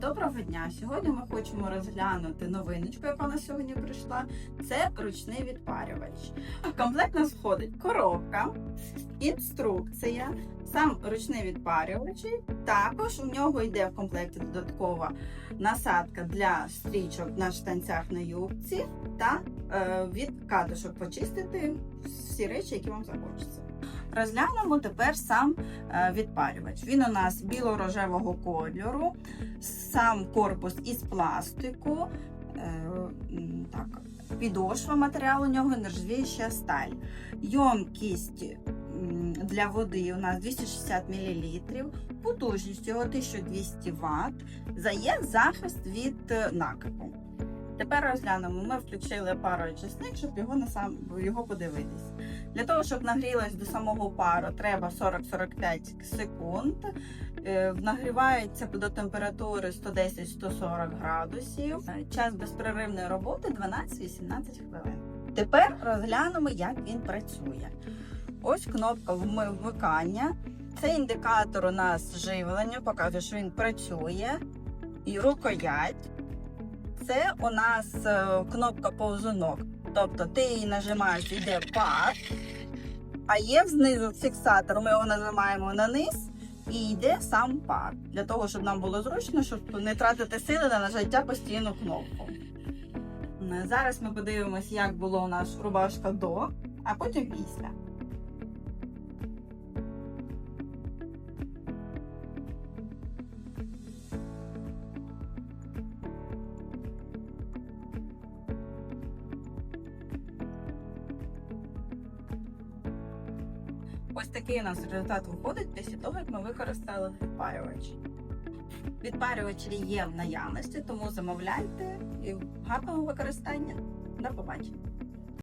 Доброго дня! Сьогодні ми хочемо розглянути новиночку, яка у нас сьогодні прийшла. Це ручний відпарювач. В комплект нас коробка, інструкція, сам ручний відпарювач. Також у нього йде в комплекті додаткова насадка для стрічок на штанцях на юбці та е, від катушок почистити всі речі, які вам захочеться. Розглянемо тепер сам е, відпарювач. Він у нас біло-рожевого кольору, сам корпус із пластику. е, Так, підошва матеріалу у нього нержавіюча сталь. Йомкість для води у нас 260 мл, потужність його 1200 Вт, зає захист від е, накипу. Тепер розглянемо. Ми включили пароочисник, щоб його на сам його подивитись. Для того, щоб нагрілась до самого пару, треба 40-45 секунд. Е, Нагрівається до температури 110-140 градусів. Час безперервної роботи 12-18 хвилин. Тепер розглянемо, як він працює. Ось кнопка вмикання. Це індикатор у нас живлення, показує, що він працює. І рукоять. Це у нас е, кнопка повзунок. Тобто ти її нажимаєш, йде пар, а є знизу фіксатор, ми його нажимаємо на низ і йде сам пар. Для того, щоб нам було зручно, щоб не тратити сили на нажаття постійну кнопку. Зараз ми подивимось, як було у нас рубашка до, а потім після. Ось такий у нас результат виходить після того, як ми використали відпарювач. Відпарювачі є в наявності, тому замовляйте і гарного використання. До побачення!